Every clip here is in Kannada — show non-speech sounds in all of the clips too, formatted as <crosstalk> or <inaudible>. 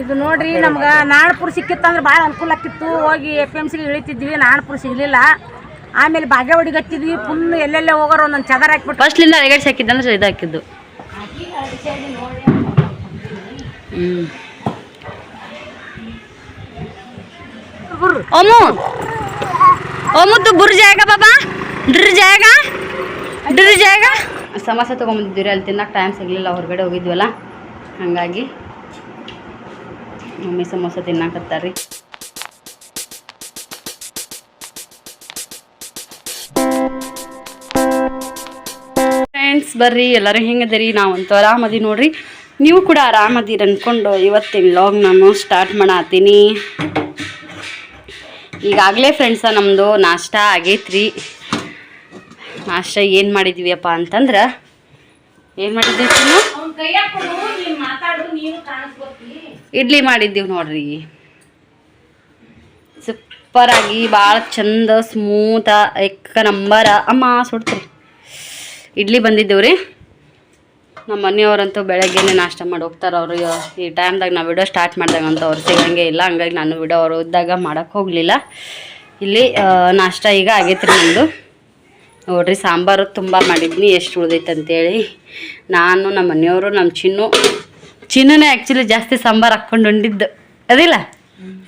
ಇದು ನೋಡ್ರಿ ನಮ್ಗೆ ನಾಣಪುರ ಸಿಕ್ಕಿತ್ತಂದ್ರೆ ಭಾಳ ಅನುಕೂಲ ಆಕಿತ್ತು ಹೋಗಿ ಎಫ್ ಎಮ್ ಸಿಗೆ ಇಳಿತಿದ್ವಿ ನಾಣಪುರ ಸಿಗ್ಲಿಲ್ಲ ಆಮೇಲೆ ಬಾಗೇವಾಡಿಗೆ ಹತ್ತಿದ್ವಿ ಫುಲ್ ಎಲ್ಲೆಲ್ಲೇ ಹೋಗೋರು ಒಂದೊಂದು ಚದರ ಹಾಕ್ಬಿಟ್ಟು ಫಸ್ಟ್ಲಿಂದ ಅಳಗಡ್ಸಿ ಹಾಕಿದ್ದಂದ್ರೆ ಇದು ಹಾಕಿದ್ದು ಹ್ಞೂ ओमू ओमू तू बुर जाएगा बाबा ಡ್ರ ಜಾಗ ಡ್ರ ಜಾಗ ಸಮೋಸ ತೊಗೊಂಬಂದಿದ್ದೀವಿ ಅಲ್ಲಿ ತಿನ್ನಕ್ಕೆ ಟೈಮ್ ಸಿಗಲಿಲ್ಲ ಹೊರಗಡೆ ಹೋಗಿದ್ವಲ್ಲ ಹಾಗಾಗಿ ಮಮ್ಮಿ ಸಮೋಸ ತಿನ್ನಕತ್ತಾರ್ರಿ ಫ್ರೆಂಡ್ಸ್ ಬರ್ರಿ, ಎಲ್ಲರೂ ಹೆಂಗದಿರಿ ನಾವಂತೂ ಆರಾಮದಿ ನೋಡ್ರಿ. ನೀವು ಕೂಡ ಆರಾಮದಿರಿ ಅಂದ್ಕೊಂಡು ಇವತ್ತಿನ ಲಾಗ್ ನಾನು ಸ್ಟಾರ್ಟ್ ಮಾಡತ್ತೀನಿ ಈಗಾಗಲೇ ಫ್ರೆಂಡ್ಸ ನಮ್ಮದು ನಾಷ್ಟ ಆಗೈತ್ರಿ. ನಾಷ್ಟ ಏನು ಮಾಡಿದ್ವಿಯಪ್ಪ ಅಂತಂದ್ರೆ, ಏನು ಮಾಡಿದ್ವಿ ಇಡ್ಲಿ ಮಾಡಿದ್ದೀವಿ ನೋಡ್ರಿ. ಸೂಪರಾಗಿ ಭಾಳ ಚಂದ ಸ್ಮೂತ ಎಕ್ಕ ನಂಬರ. ಅಮ್ಮ, ಸುಡ್ತ್ರಿ. ಇಡ್ಲಿ ಬಂದಿದ್ದೇವೆ ರೀ. ನಮ್ಮ ಮನೆಯವರಂತೂ ಬೆಳಗ್ಗೆನೇ ನಾಷ್ಟ ಮಾಡಿ ಹೋಗ್ತಾರೆ ಅವರು. ಈ ಟೈಮ್ದಾಗ ನಾವು ವಿಡಿಯೋ ಸ್ಟಾರ್ಟ್ ಮಾಡಿದಾಗ ಅಂತ ಅವ್ರು ಸಿಗಂಗೆ ಇಲ್ಲ. ಹಂಗಾಗಿ ನಾನು ವಿಡಿಯೋ ಅವರು ಇದ್ದಾಗ ಮಾಡೋಕ್ಕೆ ಹೋಗಲಿಲ್ಲ. ಇಲ್ಲಿ ನಾಷ್ಟ ಈಗ ಆಗೈತೆ ರೀ ನಮ್ಮದು ನೋಡ್ರಿ, ಸಾಂಬಾರು ತುಂಬ ಮಾಡಿದ್ನಿ. ಎಷ್ಟು ಉಳ್ದೈತೆ ಅಂತೇಳಿ ನಾನು ನಮ್ಮ ಮನೆಯವರು ನಮ್ಮ ಚಿನ್ನು. ಚಿನ್ನುನೇ ಆ್ಯಕ್ಚುಲಿ ಜಾಸ್ತಿ ಸಾಂಬಾರು ಹಾಕೊಂಡು ಉಂಡಿದ್ದು. ಅದಿಲ್ಲ?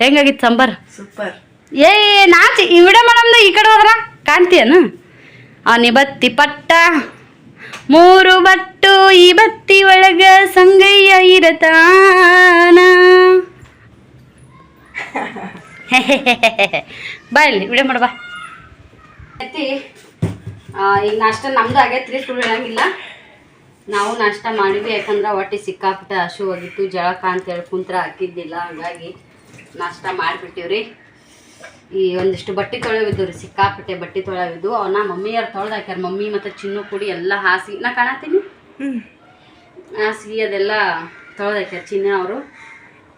ಹೆಂಗಾಗಿತ್ತು ಸಾಂಬಾರು? ಸೂಪರ್. ಏ ನಾಚಿ ಈ ವಿಡಿಯೋ ಮಾಡಮ್ದು ಈ ಕಡೆ ಹೋದ್ರ? ಕಾಣ್ತೀಯನು? ಆ ನಿಬತ್ತಿ ಪಟ್ಟ ಮೂರು ಬಟ್ಟು ಈ ಬತ್ತಿ ಒಳಗ ಸಂಗಯ್ಯ ಇರತಾನ. <laughs> ಬಾ ಇಲ್ಲಿ ವಿಡಿಯೋ ಮಾಡು ಬಾ. ಈಗ ನಾಷ್ಟ ನಮ್ದು ಆಗೈತ್ರಿ ಸುಳ್ಳು ಹೇಳಂಗಿಲ್ಲ. ನಾವು ನಾಷ್ಟ ಮಾಡಿದ್ವಿ ಯಾಕಂದ್ರೆ ಹೊಟ್ಟೆ ಸಿಕ್ಕಾಪಟ್ಟೆ ಹಸು ಹೋಗಿತ್ತು ಜಳಕ ಅಂತೇಳಿ ಕುಂತ್ರ ಹಾಕಿದ್ದಿಲ್ಲ ಹಂಗಾಗಿ ನಾಷ್ಟ ಮಾಡಿಬಿಟ್ಟಿವ್ರಿ. ಈ ಒಂದಿಷ್ಟು ಬಟ್ಟೆ ತೊಳೆವಿದ್ದು ರೀ ಸಿಕ್ಕಾಪಟ್ಟೆ ಬಟ್ಟೆ ತೊಳೆವಿದ್ದು. ಅವನ್ನ ಮಮ್ಮಿಯವ್ರು ತೊಳೆದು ಹಾಕ್ಯಾರ ಮಮ್ಮಿ ಮತ್ತು ಚಿನ್ನು ಕೂಡಿ ಎಲ್ಲ ಹಾಸಿಗೆ ನಾ ಕಾಣತ್ತೀನಿ. ಹಾಸಿಗೆ ಅದೆಲ್ಲ ತೊಳೆದು ಹಾಕ್ಯಾರ ಚಿನ್ನ ಅವರು.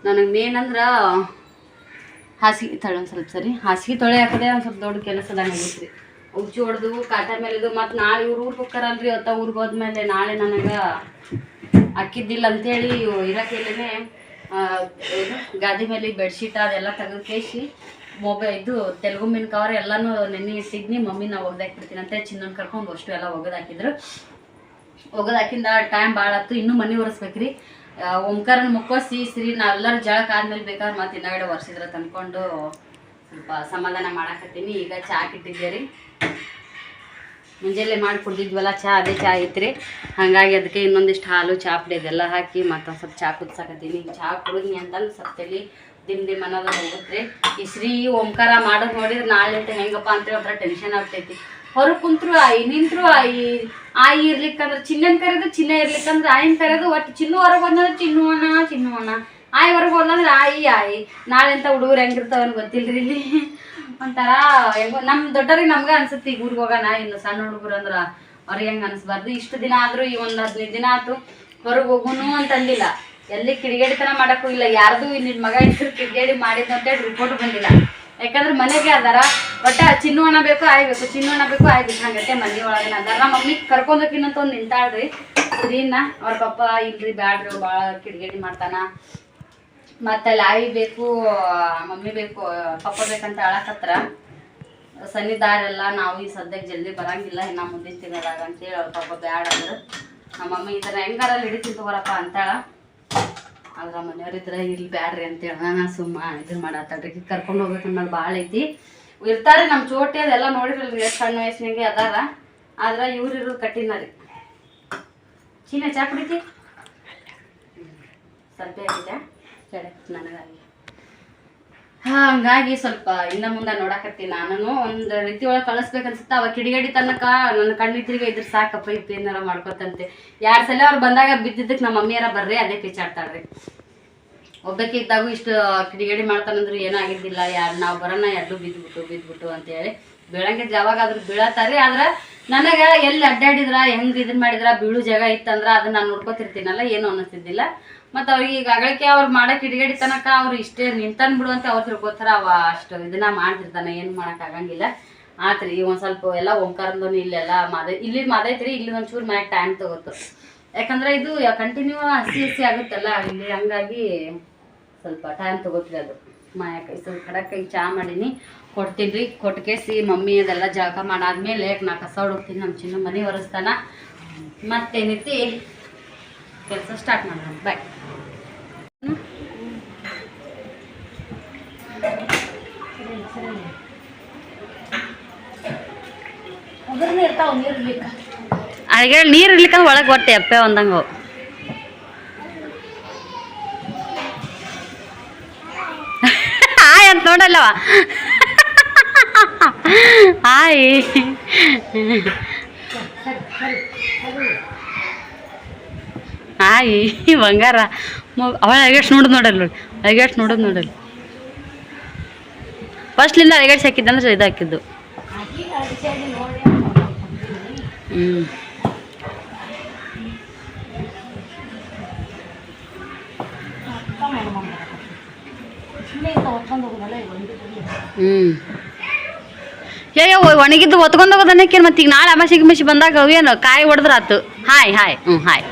ನನಗೆ ಮೇನ್ ಅಂದ್ರೆ ಹಾಸಿಗೆ ತೊಳೆ ಒಂದು ಸ್ವಲ್ಪ ಸರಿ ಹಾಸಿಗೆ ತೊಳೆ ಹಾಕದೆ ಒಂದು ಸ್ವಲ್ಪ ದೊಡ್ಡ ಕೆಲಸದಾಗ ಆಗೈತ್ರಿ. ಉಜ್ಜಿ ಹೊಡೆದು, ಕಾಟ ಮೇಲೆ ಇದು ಮತ್ತು ನಾಳೆ ಇವ್ರು ಊರಿಗೆ ಹೋಗ್ತಾರಲ್ರಿ ಅತ್ತ ಊರಿಗೆ ಹೋದ್ಮೇಲೆ. ನಾಳೆ ನನಗೆ ಅಕ್ಕಿದ್ದಿಲ್ಲ ಅಂತೇಳಿ ಇರೋಕೆಲ್ಲೇ ಗಾದಿ ಮೇಲೆ ಬೆಡ್ಶೀಟ್ ಅದೆಲ್ಲ ತೆಗೆದು ಕೇಸಿ ಮೊಬೈಲ್ ಇದು ತೆಲುಗು ಮೀನು ಕವರ್ ಎಲ್ಲನೂ ನೆನ್ನೆ ಸಿಗ್ನಿ, ಮಮ್ಮಿ ನಾವು ಒಗ್ದಾಕ್ಬಿಡ್ತೀನಿ ಅಂತ ಚಿನ್ನನ್ ಕರ್ಕೊಂಡು ಅಷ್ಟು ಎಲ್ಲ ಒಗದಾಕಿದ್ರು ಹಾಕಿದ್ರು. ಒಗದು ಹಾಕಿಂದ ಟೈಮ್ ಭಾಳ ಆಯ್ತು ಇನ್ನೂ ಮನೆ ಒರೆಸ್ಬೇಕ್ರಿ. ಓಂಕಾರನ ಮುಕ್ಕೋಸಿ, ಶ್ರೀ ನಾವೆಲ್ಲರೂ ಜಳಕ್ಕೆ ಆದ್ಮೇಲೆ ಬೇಕಾದ್ರೆ ಮತ್ತೆ ಇನ್ನಗಡೆ ಒರೆಸಿದ್ರ ತಂದ್ಕೊಂಡು ಸ್ವಲ್ಪ ಸಮಾಧಾನ ಮಾಡಾಕತ್ತೀನಿ. ಈಗ ಚಾ ಇಟ್ಟಿದ್ದೆ ರೀ ಮುಂಜಾನೆ ಮಾಡಿ ಕುಡ್ದಿದ್ವಲ್ಲ ಚಹಾ ಅದೇ ಚಾ ಐತ್ರಿ. ಹಾಗಾಗಿ ಅದಕ್ಕೆ ಇನ್ನೊಂದಿಷ್ಟು ಹಾಲು ಚಾ ಪುಡಿ ಅದೆಲ್ಲ ಹಾಕಿ ಮತ್ತೊಂದು ಸ್ವಲ್ಪ ಚಹಾ ಕುದ್ಸಾಕತ್ತೀನಿ ಚಹಾ ಕುಡಿದ್ನಿ ಅಂತಂದು ಸ್ವಲ್ಪ ತಲೆ ದಿಮ್ ದಿಮ್ ಅನ್ನೋದು ಹೋಗುತ್ತೆ ಈ ಶ್ರೀ ಓಂಕಾರ ಮಾಡೋದು ನೋಡಿದ್ರೆ ನಾಳೆ ಅಂತ ಹೆಂಗಪ್ಪ ಅಂತೇಳಿ ಒಂಥರ ಟೆನ್ಷನ್ ಆಗ್ತೈತಿ. ಹೊರಗೆ ಕುಂತ್ರು ಆಯಿ, ನಿಂತರು ಆಯಿ. ಆಯಿ ಇರ್ಲಿಕ್ಕಂದ್ರೆ ಚಿನ್ನನ್ ಕರೆದು ಚಿನ್ನ ಇರ್ಲಿಕ್ಕಂದ್ರೆ ಆಯಿನ ಕರೆದು ಒಟ್ಟು ಚಿನ್ನು ಹೊರಗೆ ಬಂದ್ರೆ ಚಿನ್ನು ಅಣ್ಣ ಆಯಿ ಹೊರಗೆ ಬಂದಂದ್ರೆ ಆಯಿ ಆಯಿ. ನಾಳೆ ಅಂತ ಹುಡುಗರು ಹೆಂಗಿರ್ತಾವನ್ ಗೊತ್ತಿಲ್ರಿ ಇಲ್ಲಿ. ಒಂಥರ ನಮ್ಮ ದೊಡ್ಡವ್ರಿಗೆ ನಮ್ಗೆ ಅನ್ಸುತ್ತೆ ಈಗ ಊರಿಗೆ ಹೋಗೋಣ, ಇನ್ನು ಸಣ್ಣ ಹುಡುಗರು ಅಂದ್ರೆ ಅವ್ರಿಗೆ ಹೆಂಗೆ ಅನಿಸ್ಬಾರ್ದು? ಇಷ್ಟು ದಿನ ಆದರೂ, ಈ ಒಂದು ಹದಿನೈದು ದಿನ ಆಯ್ತು ಹೊರಗೆ ಹೋಗುನು ಅಂತ ಅಂದಿಲ್ಲ. ಎಲ್ಲಿ ಕಿಡಿಗೇಡಿತನ ಮಾಡಕ್ಕೂ ಇಲ್ಲ, ಯಾರ್ದು ನಿನ್ ಮಗ ಹೆಸರು ಕಿಡಿಗೇಡಿ ಮಾಡಿದ್ದು ಅಂತೇಳಿ ರಿಪೋರ್ಟ್ ಬಂದಿಲ್ಲ. ಯಾಕಂದ್ರೆ ಮನೆಗೆ ಅದಾರ, ಒಟ್ಟ ಚಿನ್ನು ಹಣ ಬೇಕು, ಆಯ್ಬೇಕು ಚಿನ್ನು ಹಣ ಬೇಕು, ಆಯ್ಬೇಕು ಹಂಗತ್ತೆ ಮನೆ ಒಳಗೆ ಅದಾರ. ನಮ್ಮ ಮಮ್ಮಿ ಕರ್ಕೊಂಡೋಕಿನಂತ ಒಂದು ನಿಂತಾಳ್ರಿ ಸ್ತ್ರೀನ ಅವ್ರ ಪಪ್ಪ ಇಲ್ರಿ, ಬ್ಯಾಡ್ರಿ ಭಾಳ ಕಿಡಿಗೇಡಿ ಮಾಡ್ತಾನ. ಮತ್ತೆ ಲಾಯಿ ಬೇಕು, ಮಮ್ಮಿ ಬೇಕು, ಪಪ್ಪ ಬೇಕಂತ ಹೇಳಕತ್ರ ಸನ್ನಿದಾರೆಲ್ಲ ನಾವು ಈ ಸದ್ಯಕ್ಕೆ ಜಲ್ದಿ ಬರಂಗಿಲ್ಲ, ಇನ್ನ ಮುಂದಿನ ತಿಂಗಳಾಗ ಅಂತೇಳಿ ಅವ್ರ ಪಾಪ ಬ್ಯಾಡ ಅಂದ್ರೆ. ನಮ್ಮ ಮಮ್ಮಿ ಥರ ಹೆಂಗಾರ ಹಿಡಿತೀನಿ ತಗೋರಪ್ಪ ಅಂತಾಳ ಆದ್ರೆ ಮನೆಯವ್ರಿದ್ರ ಇಲ್ಲಿ ಬ್ಯಾಡ್ರಿ ಅಂತೇಳಿ ನಾನು ಸುಮ್ಮ ಇದನ್ನ ಮಾಡತ್ತಳ್ರಿ ಕರ್ಕೊಂಡು ಹೋಗ್ಬೇಕು ಅನ್ನೋದು ಭಾಳ ಐತಿ. ಇರ್ತಾರೆ ನಮ್ಮ ಚೋಟಿ ಅದೆಲ್ಲ ನೋಡಿರಲ್ರಿ ಎಷ್ಟು ಸಣ್ಣ ವಯಸ್ಸಿನಾಗೆ ಅದಾರ. ಆದ್ರೆ ಇವ್ರು ಇರೋದು ಕಠಿಣ ರೀ. ಚೀನ ಚಾ ಕುಡಿತಿ? ಆಗಿದೆ ನನಗಾಗಿ. ಹಂಗಾಗಿ ಸ್ವಲ್ಪ ಇನ್ನ ಮುಂದೆ ನೋಡಾಕತ್ತೀನಿ ನಾನು ಒಂದು ರೀತಿ ಒಳಗೆ ಕಳಿಸ್ಬೇಕನ್ಸುತ್ತ, ಅವ ಕಿಡಿಗಡಿ ತನಕ ನನ್ನ ಕಣ್ಣಿದ್ರಿಗೆ ಇದ್ರ ಸಾಕಪ್ಪ ಇತ್ತು ಏನಾರ ಮಾಡ್ಕೊತಂತೆ. ಎರಡು ಸಲ ಅವ್ರು ಬಂದಾಗ ಬಿದ್ದಿದ್ದಕ್ಕೆ ನಮ್ಮ ಮಮ್ಮಿಯಾರ ಬರ್ರಿ, ಅದೇ ಪಿಚಾಡ್ತಾಳ್ರಿ. ಒಬ್ಬಕ್ಕೆ ಇದ್ದಾಗೂ ಇಷ್ಟು ಕಿಡಿಗಡಿ ಮಾಡ್ತಾನಂದ್ರೆ ಏನಾಗಿದ್ದಿಲ್ಲ, ಯಾರು ನಾವು ಬರೋಣ ಎರಡು ಬಿದ್ಬಿಟ್ಟು ಬಿದ್ಬಿಟ್ಟು ಅಂತೇಳಿ. ಬೀಳಂಗೆ ಯಾವಾಗಾದ್ರೂ ಬೀಳತ್ತಾರ್ರಿ, ಆದ್ರೆ ನನಗೆ ಎಲ್ಲಿ ಅಡ್ಡಾಡಿದ್ರ, ಹೆಂಗೆ ಇದನ್ನ ಮಾಡಿದ್ರ, ಬೀಳು ಜಾಗ ಇತ್ತಂದ್ರೆ ಅದನ್ನ ನಾನು ನೋಡ್ಕೊತಿರ್ತೀನಲ್ಲ, ಏನು ಅನ್ನಿಸ್ತಿದ್ದಿಲ್ಲ. ಮತ್ತು ಅವ್ರಿಗೆ ಈಗ ಅಗಳಕ್ಕೆ ಅವ್ರು ಮಾಡೋ ಕಿಡಿಗೇಡಿ ತನಕ ಅವ್ರು ಇಷ್ಟೇ ನಿಂತನ್ ಬಿಡು ಅಂತ ಅವ್ರು ತಿಳ್ಕೊತಾರ, ಅವ ಅಷ್ಟು ಇದನ್ನ ಮಾಡ್ತಿರ್ತಾನೆ, ಏನು ಆಗಂಗಿಲ್ಲ. ಆತ್ರಿ, ಒಂದು ಸ್ವಲ್ಪ ಎಲ್ಲ ಓಂಕಾರಂದು ಇಲ್ಲೆಲ್ಲ ಮಾದ, ಇಲ್ಲಿ ಮಾದೈತ್ರಿ, ಇಲ್ಲಿ ಒಂಚೂರು ಮನೆಗೆ ಟೈಮ್ ತಗೋತು. ಯಾಕಂದ್ರೆ ಇದು ಕಂಟಿನ್ಯೂ ಹಸಿ ಹಸಿ ಆಗುತ್ತಲ್ಲ, ಇಲ್ಲಿ ಹಂಗಾಗಿ ಸ್ವಲ್ಪ ಟೈಮ್ ತಗೋತ್ರಿ ಅದು. ಮಾಯಾಕೈ ಸ್ವಲ್ಪ ಕೈ ಚಹಾ ಮಾಡೀನಿ. ಕೊಡ್ತೀನಿ ರೀ ಕೊಟ್ಕೇಸಿ ಮಮ್ಮಿ ಅದೆಲ್ಲ ಜಳಕ ಮಾಡಾದ್ಮೇಲೆ ನಾ ಕಸ ಹೊಡ್ತೀನಿ ನಮ್ಮ ಚಿನ್ನ ಮನೆ ಒರೆಸ್ತಾನ ಮತ್ತೇನೈತಿ ಕೆಲಸ ಸ್ಟಾರ್ಟ್ ಮಾಡೋಣ. ಬಾಯ್ ಇರ್ಲಿಕ್ಕ ಅಡಿಗೆ ನೀರು ಇರ್ಲಿಕ್ಕಂದ್ರೆ ಒಳಗೆ ಹೊಟ್ಟೆ ಅಪ್ಪೆ ಒಂದಂಗೆ ಹಾಯ್ ಅಂತ ನೋಡಲ್ಲವ? ಹಾಯ್. ಹಾಯ್ ಬಂಗಾರ. ಅವಳ ಅಳಗೇಶ್ ನೋಡೋದು ನೋಡಲ್ಲ ನೋಡಿ. ಅಳಗೇಶ್ ನೋಡೋದು ನೋಡಲ್ಲ. ಫಸ್ಟ್ಲಿಂದ ಅಳಗೇಶ್ ಹಾಕಿದ್ದಂದ್ರೆ ಇದು ಹಾಕಿದ್ದು ಹ್ಞೂ ಹ್ಞೂ ಅಯ್ಯೋ ಒಣಗಿದ್ದು ಹೊತ್ಕೊಂಡು ಹೋಗೋದನ್ನಕ್ಕೇನು ಮತ್ತೆ ಈಗ ನಾಳೆ ಅಮಾಸಿಗೆ ಮಿಸಿ ಬಂದಾಗ ಅವೇನು ಕಾಯಿ ಹೊಡೆದ್ರಾತು. ಹಾಯ್ ಹಾಯ್ ಹ್ಞೂ ಹಾಯ್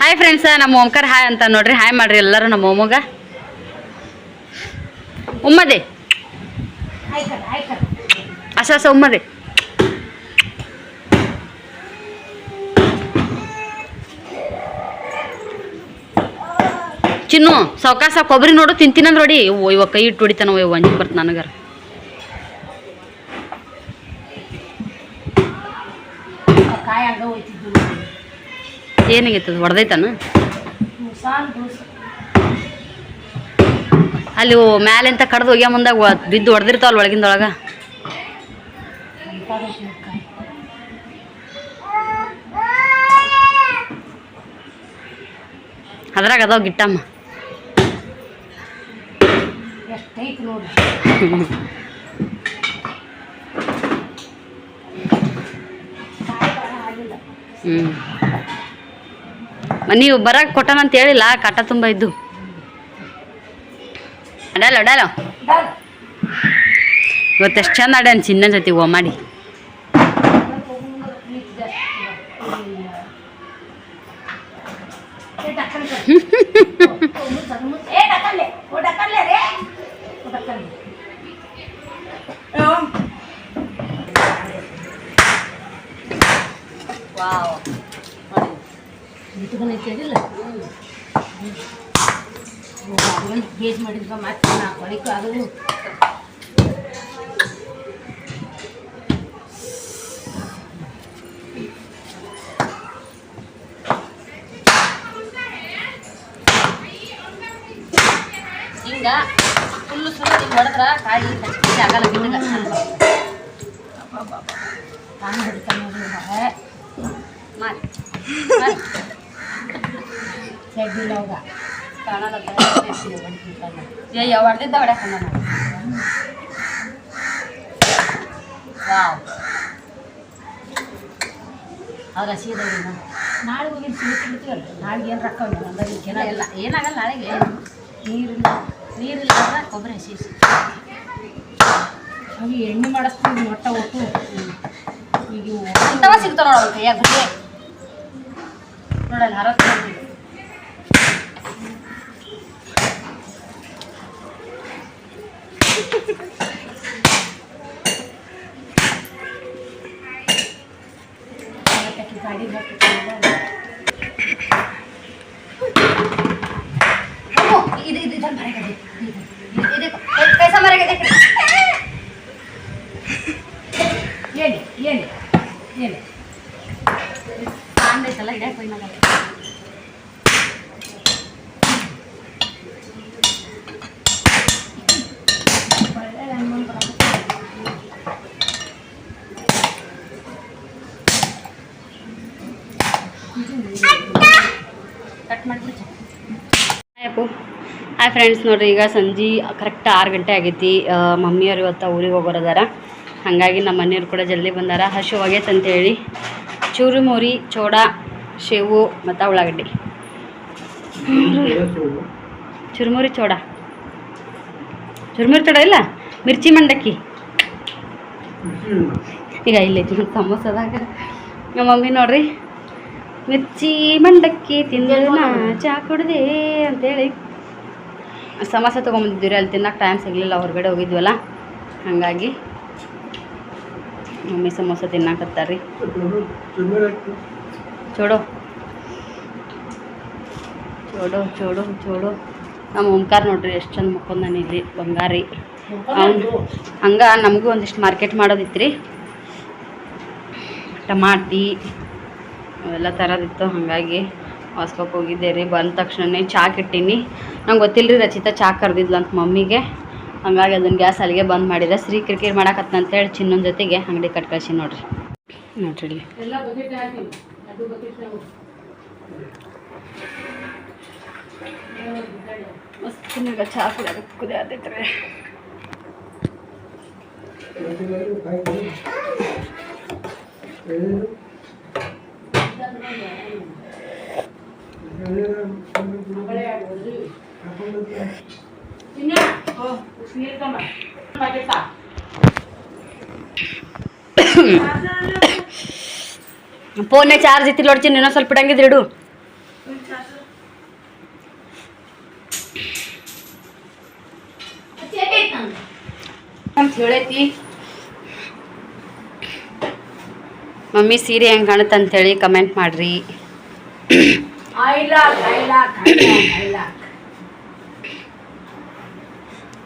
ಹಾಯ್ ಫ್ರೆಂಡ್ಸ ನಮ್ಮ ಓಂಕಾರ ಹಾಯ್ ಅಂತ ನೋಡ್ರಿ. ಹಾಯ್ ಮಾಡ್ರಿ ಎಲ್ಲರೂ ನಮ್ಮ ಓಮಗ. ಉಮ್ಮದೆ. ಆಯ್ಕಲ್ಲ ಆಯ್ಕಲ್ಲ ಅಸ ಅಸ, ಉಮ್ಮದೆ. ಚಿನ್ನು, ಸಾವ್ಕಾಸ ಕೊಬ್ಬರಿ ನೋಡು, ತಿಂತೀನಂದ್ ನೋಡಿ. ಓ ಇವಾಗ ಕೈ ಇಟ್ಟು ಹೊಡಿತಾನ ಇವ ಅಂಜಿ ಬರ್ತ ನನಗಾರ. ಕಾಯಿ ಏನಾಗೈತದ ಹೊಡೆದೈತಾನ ಅಲ್ಲಿ ಮ್ಯಾಲಿಂತ ಕಡ್ದು ಹೋಗ್ಯ ಮುಂದಾಗ ಬಿದ್ದು ಹೊಡೆದಿರ್ತಾವಲ್ಲ ಒಳಗಿಂದೊಳಗ? ಅದ್ರಾಗ ಅದಾವ ಗಿಟ್ಟಮ್ಮ. ಹ್ಞೂ ನೀವು ಬರಕ್ಕೆ ಕೊಟ್ಟನಂತ ಹೇಳಿಲ್ಲ ಕಾಟ ತುಂಬ ಇದ್ದು. ಅಡಲ್ಲ ಅಡಲ್ಲ ಇವತ್ತೆಷ್ಟು ಇವತ್ತು ಎಷ್ಟು ಚಂದ ಅಡ್ಯಾನ ಚಿನ್ನ ಜೊತೆ ಓ ಮಾಡಿ. <laughs> ಏ ಡಕ್ಕನ್ ಕಡೆ. ಮುಚ್ಚ, ಮುಚ್ಚ. ಏ ಡಕ್ಕನ್ಲೆ. ಓ ಡಕ್ಕನ್ಲೆ ರೇ. ಓ ಡಕ್ಕನ್ಲೆ. ಹ್ಮ್. ಇಟ್ಕೊಂಡೈತಿ ಅದಿಲ್ಲ? ಓ, ಅದೊಂದು ಗೇಜ್ ಮಾಡಿದ್ವ ಮತ್ತೆ ನಾ ಕೊಳಿಕು ಅದು ಹಿಂಗ ಫುಲ್ಲು ಸುಳ್ಳು ಹಿಂಗೆ ಹೊಡೆದ್ರ ಕಾಯಿ ಕಚ್ಚಿ ಆಗಲ್ಲ ಬಿಟ್ಟಿಲ್ಲ ನಾನು ಹಿಡಿತಾನೆ ನೋಡಿ ಮಗ. ಮಾಡಿ ಅವಾಗ ಕಾಣಲ್ಲ ಅಯ್ಯೋ ಹೊಡೆದಿದ್ದ ಹೊಡ್ಯಾಕ ವಾವ್. ಅವ್ರ ನಾಳೆ ಹೋಗಿ ನಾಳೆಗೆ ಏನು ರೊಕ್ಕ ಇಲ್ಲ ಜನ ಏನಾಗಲ್ಲ ನಾಳೆಗೆ. ನೀರಿಲ್ಲ. ನೀರಿಲ್ಲ ಕೊಬ್ಬರಿ ಹಸಿ ಅವು ಎಣ್ಣೆ ಮಾಡಿಸ್ತೀವಿ ಒಟ್ಟ. ಒಟ್ಟು ಈಗ ಸಿಗ್ತಾವ ನೋಡ ಕೈಯಾಗ ಗುಡ್ಡೆ ನೋಡಲ್ಲ ಹರತ್ ಅವತ್ತಕ್ಕೆ ಗಾಡಿ ಹಾಕಿಕೊಂಡು ಇದು ಇದು ಇದನ್ನ ಮರೆಗೆ ಇದು ಇದು ಕೈಸ ಮರೆಗೆ ಹೇಳಿ ಹೇಳಿ ಹೇಳಿ ಕಾಣ್ದೈತಲ್ಲ ಹಿಡಿಯಕ್ಕೆ ಹೋಗಿ ಮಗ ಒಳ್ಳೆ ಹನುಮಾನ್ ಬರೋದು. ಕಟ್ ಮಾಡಿಬಿಡಿ ಅಪ್ಪು ಹಾಯ್ ಫ್ರೆಂಡ್ಸ್ ನೋಡ್ರಿ, ಈಗ ಸಂಜೆ ಕರೆಕ್ಟ್ ಆರು ಗಂಟೆ ಆಗೈತಿ. ಮಮ್ಮಿಯವರು ಇವತ್ತು ಊರಿಗೆ ಹೋಗೋರದಾರ ಹಾಗಾಗಿ ನಮ್ಮ ಮನೆಯವ್ರು ಕೂಡ ಜಲ್ದಿ ಬಂದಾರ. ಹಸು ಆಗೈತೆ ಅಂತೇಳಿ ಚೂರು ಚೋಡ, ಶೇವು ಮತ್ತು ಉಳ್ಳಾಗಡ್ಡಿ. ಚುರುಮುರಿ, ಚೋಡ. ಚುರುಮುರಿ, ಚೋಡ ಇಲ್ಲ? ಮಿರ್ಚಿ, ಮಂಡಕ್ಕಿ. ಈಗ ಇಲ್ಲೈತಿ ಸಮೋಸದಾಗ. ನಮ್ಮ ಮಮ್ಮಿ ನೋಡ್ರಿ, ಮಿರ್ಚಿ, ಮಂಡಕ್ಕಿ ತಿಂದು ನಾ ಚಾ ಕುಡ್ದೆ ಅಂತೇಳಿ ಸಮೋಸ ತೊಗೊಂಬಂದಿದ್ದೀರಿ ಅಲ್ಲಿ ತಿನ್ನಕ್ಕೆ ಟೈಮ್ ಸಿಗಲಿಲ್ಲ, ಹೊರಗಡೆ ಹೋಗಿದ್ವಲ್ಲ. ಹಾಗಾಗಿ ಮಮ್ಮಿ ಸಮೋಸ ತಿನ್ನಕತ್ತಾರೆ ಚೋಡೋ ಚೋಡೋ ಚೋಡೋ ಚೋಡೋ. ನಮ್ಮ ಓಂಕಾರ ನೋಡ್ರಿ, ಎಷ್ಟು ಚಂದ ಮುಕ್ಕೊಂದಾನ ಇಲ್ಲಿ, ಬಂಗಾರಿ. ಅವ್ನು ಹಂಗೆ ನಮಗೂ ಒಂದಿಷ್ಟು ಮಾರ್ಕೆಟ್ ಮಾಡೋದಿತ್ತು ರೀ ಟಮಾಟಿ, ಅವೆಲ್ಲ ಥರದಿತ್ತು ಹಾಗಾಗಿ ಹೊಸ್ಕೋಕ್ ಹೋಗಿದ್ದೆ ರೀ ಬಂದ ತಕ್ಷಣನೇ ಚಾಕ್ ಇಟ್ಟೀನಿ ನಂಗೆ ಗೊತ್ತಿಲ್ಲ ರೀ ರಚಿತಾ ಚಾ ಕರೆದಿದ್ಲು ಅಂತ ಮಮ್ಮಿಗೆ. ಹಂಗಾಗಿ ಅದನ್ನು ಗ್ಯಾಸ್ ಅಲ್ಲಿಗೆ ಬಂದ್ ಮಾಡಿದೆ. ಶ್ರೀ ಕಿರಿಕಿರಿ ಅಂತ ಅಂತೇಳಿ ಚಿನ್ನೊಂದು ಜೊತೆಗೆ ಅಂಗಡಿ ಕಟ್ ಕಳಿಸಿ ನೋಡ್ರಿ. ನೋಡ್ರಿ ಇಲ್ಲಿ. ಮಸ್ತ್ ಚೆನ್ನಾಗ ಚಾ ಕುಡಿಯೋದಕ್ಕೆ ಕುದಿಯತೈತ್ರಿ <coughs> ಫೋನ್ನೇ ಚಾರ್ಜ್ ಐತಿ ನೋಡ್ತೀನಿ ಇನ್ನೊಂದು ಸ್ವಲ್ಪ ಇಡಂಗಿದ್ರೆ ಇಡು. ಅಂತ ಹೇಳೈತಿ. ಮಮ್ಮಿ ಸೀರೆ ಹೆಂಗೆ ಕಾಣುತ್ತೆ ಅಂತೇಳಿ ಕಮೆಂಟ್ ಮಾಡ್ರಿ. <coughs>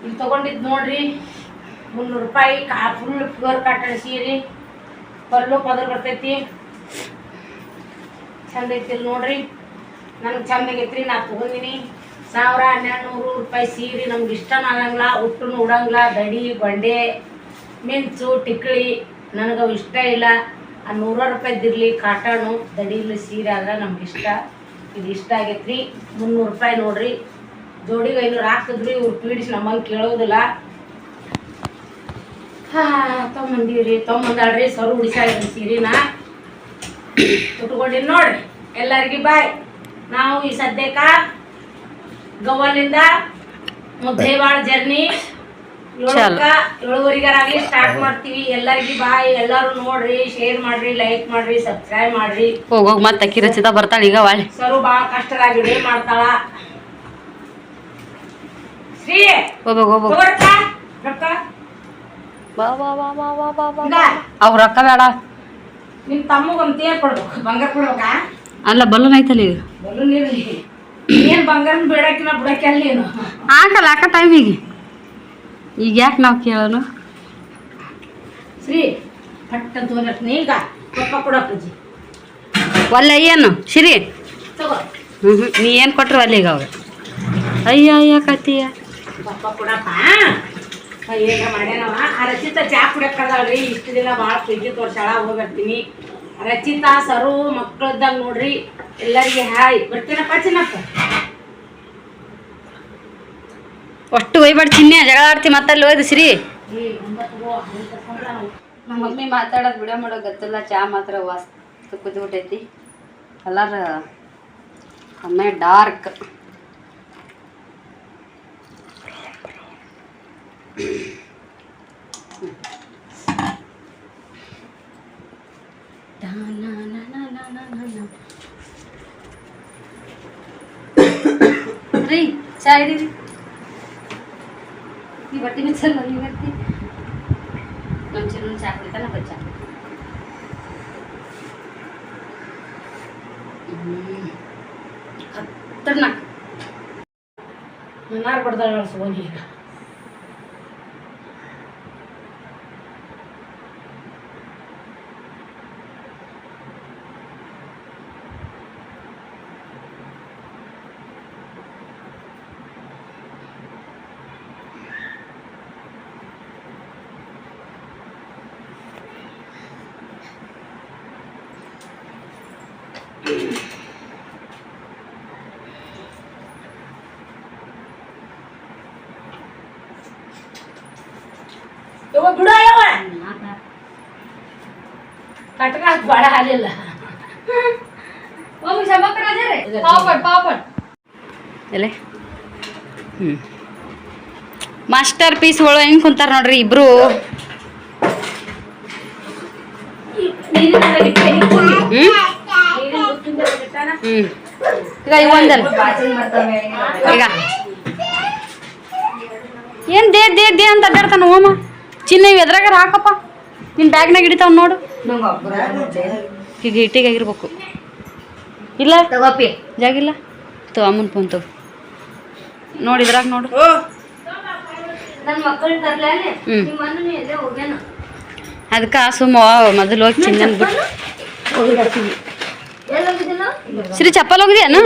ಇಲ್ಲಿ ತೊಗೊಂಡಿದ್ದು ನೋಡ್ರಿ, ಮುನ್ನೂರು ರೂಪಾಯಿ, ಕಾ ಫುಲ್ ಪ್ಯೂರ್ ಕಾಟನ್ ಸೀರೆ. ಪಲ್ಲು ಪದರ್ ಬರ್ತೈತಿ. ಚಂದ ಐತಿ ಇಲ್ಲಿ ನೋಡ್ರಿ. ನನಗೆ ಚಂದ ಆಗೈತ್ರಿ, ನಾ ತಗೊಂಡಿನಿ. ಸಾವಿರ ಹನ್ನೆರಡು ನೂರು ರೂಪಾಯಿ ಸೀರೆ, ನಮ್ಗೆ ಇಷ್ಟ ಆಗಂಗಿಲ್ಲ ಉಟ್ಟು ಉಡಂಗಿಲ್ಲ, ದಡಿ, ಬಂಡೆ, ಮಿಂಚು, ಟಿಕ್ಳಿ, ನನಗೆ ಅವು ಇಷ್ಟ ಇಲ್ಲ. ಆ ನೂರ ರೂಪಾಯಿದ್ದಿರಲಿ ಕಾಟನು, ದಡಿಲಿ ಸೀರೆ ಆದ್ರೆ ನಮ್ಗೆ ಇಷ್ಟ. ಇದು ಇಷ್ಟ ಆಗೈತ್ರಿ. ಮುನ್ನೂರು ರೂಪಾಯಿ ನೋಡ್ರಿ. ಜೋಡಿಗೆ ಐನೂರು ಹಾಕಿದ್ರಿ ಇವ್ರು ಪೀಡಿಸಿ ನಮ್ಮನ್ನು ಕೇಳೋದಿಲ್ಲ. ಹಾ ತೊಗೊಂಬಂದೀವ್ರಿ ತೊಗೊಂಬಂದಾಳ್ರಿ ಸರು ಉಡಿಸಾಗಿದ್ರಿ ಸೀರಿನ. ಉಟ್ಕೊಂಡಿನಿ ನೋಡ್ರಿ ಎಲ್ಲರಿಗೂ ಬಾಯ್. ನಾವು ಈ ಸದ್ಯಕ್ಕ ಗವ್ವಲಿಂದ ಮುದ್ದೇವಾಳ ಜರ್ನಿ. ಏಳುವರೆಗಾರಾಗ್ಲಿ ಸ್ಟಾರ್ಟ್ ಮಾಡ್ತೀವಿ. ಎಲ್ಲರಿಗೂ ಬಾಯ್ ಎಲ್ಲರೂ ನೋಡ್ರಿ ಶೇರ್ ಮಾಡ್ರಿ ಲೈಕ್ ಮಾಡ್ರಿ ಸಬ್ಸ್ಕ್ರೈಬ್ ಮಾಡ್ರಿ. ಹೋಗಿ ಮತ್ತೆ ಅಕ್ಕಿ ರಚಿತ ಬರ್ತಾಳೆ ಈಗ ಸರು ಭಾಳ ಕಷ್ಟದಾಗ ಮಾಡ್ತಾಳ. ಹೋಗ್ಬೇಕು ಹೋಗ್ಬೇಕು ಬಾ ಬಾ ಬಾ ಬಾ ಬಾ ಬಾ ಬಾ ಅವ್ರ ರೊಕ್ಕ ಬೇಡ ನಿಮ್ ತಮ್ಮಗೊಂದು ತೇರ್ ಕೊಡ್ಬೇಕು ಬಂಗಾರ ಕೊಡ್ಬೇಕಾ ಅಲ್ಲ ಬಲೂನ್ ಐತಲ್ಲ ಈಗ ಬಲು ಇರಲಿ ಏನ್ ಬಂಗಾರ ಬೇಡಕಿನ ಬಿಡಕ್ಕೆ ಅಲ್ಲಿ ಏನು ಹಾಕಲ್ಲ ಹಾಕ ಟೈಮಿಗೆ ಈಗ ಯಾಕೆ ನಾವು ಕೇಳೋನು ಶ್ರೀ ಪಟ್ಟ ತೋಲಕ್ ಈಗ ಪಪ್ಪ ಕೊಡಪ್ಪಜ್ಜಿ ಒಲ್ಲ ಏನು ಶ್ರೀ ತಗೋ ಹ್ಞೂ ಹ್ಞೂ ನೀ ಏನು ಕೊಟ್ರು ಅಲ್ಲಿಗ ಅವ್ರು ಅಯ್ಯ ಅಯ್ಯ ಕತಿಯ ಪಪ್ಪ ಕೊಡಪ್ಪ? ಈಗ ಮಾಡ್ಯಾನವ? ಆ ರಚಿತ ಚಾ ಕುಡಿಯಕ್ಕದಾಳ್ರಿ ಇಷ್ಟು ದಿನ ಭಾಳ ಪ್ರೀತಿ ತೋರ್ಸಾಳ ಹೋಗ್ಬರ್ತೀನಿ ರಚಿತಾ ಸರು ಮಕ್ಕಳದ್ದಾಗ ನೋಡ್ರಿ ಎಲ್ಲರಿಗೆ ಹಾಯ್. ಬರ್ತೀನಪ್ಪ ಚಿನ್ನಪ್ಪ? ಅಷ್ಟು ಒಯ್ಬಾರ್ದು ಚಿನ್ನೆ ಜಗಳ ಆಡ್ತಿ ಮತ್ತಲ್ಲಿ ಹೋಯ್ದು ಸಿರಿ. ನಮ್ಮ ಮಮ್ಮಿ ಮಾತಾಡೋದು ವಿಡಿಯೋ ಮಾಡೋ ಗೊತ್ತಿಲ್ಲ ಚಾ ಮಾತ್ರ ವಾಸ್ತು ಕುದ್ಬಿಟ್ಟೈತಿ. ಕಲರ್ ಒಮ್ಮೆ ಡಾರ್ಕ್. ರೀ ಚಾ ಹಿಡೀರಿ ಈ ಬಟ್ಟೆ ಮಿಚ್ಚಲ್ಲ ನೀವು ಬರ್ತಿ ನಮ್ಮ ಚಿನ್ನ ಚಾ ಕುಡಿತಾನ ಬಚ್ಚ ಖತರ್ನಾಕ್ ಮನಾರ್ ಬಡ್ದಾಳ ಸೋನಿ ಈಗ ಯವ್ವ ಬಿಡು ಪೀಸ್ ಕಟ್ಕ ಹೆಂಗ್ ಹಾಲಿಲ್ಲ ಪಾಪಡ್ ಪಾಪಡ್ ಎಲೆ? ಹ್ಞೂ ಮಾಸ್ಟರ್ ಪೀಸ್ಗಳು ಹೆಂಗೆ ಕುಂತಾರ ನೋಡ್ರಿ ಇಬ್ರು? ಈಗ ಒಂದಲ್ಲ. ಈಗ. ಏನು ದೇ ದೇ ದೇ ಅಂತ ಅಡ್ಡಾಡ್ತಾನ ಓಮ? ಚಿನ್ನ ಎದ್ರಾಗಾರ ಹಾಕಪ್ಪ. ನಿನ್ನ ಬ್ಯಾಗ್ನಾಗ ಹಿಡಿತಾವ್ ನೋಡು. ಈಗ ಇಟ್ಟಿಗಾಗಿರ್ಬೇಕು ಇಲ್ಲ? ತಗೋಪಿ. ಜಾಗಿಲ್ಲ ತಗೋ ಅಮ್ಮನ ಫೋನ್ ತಗೋ. ನೋಡಿ ಇದ್ರಾಗ ನೋಡು. ಹ್ಞೂ ಅದಕ್ಕೆ ಸುಮ್ಮ ಮೊದಲು ಹೋಗಿ ಚಿನ್ನ ಬಿಟ್ಟು ಸಿರಿ ಸರಿ ಚಪ್ಪಲ್ ಹೋಗಿದ್ಯಾನು?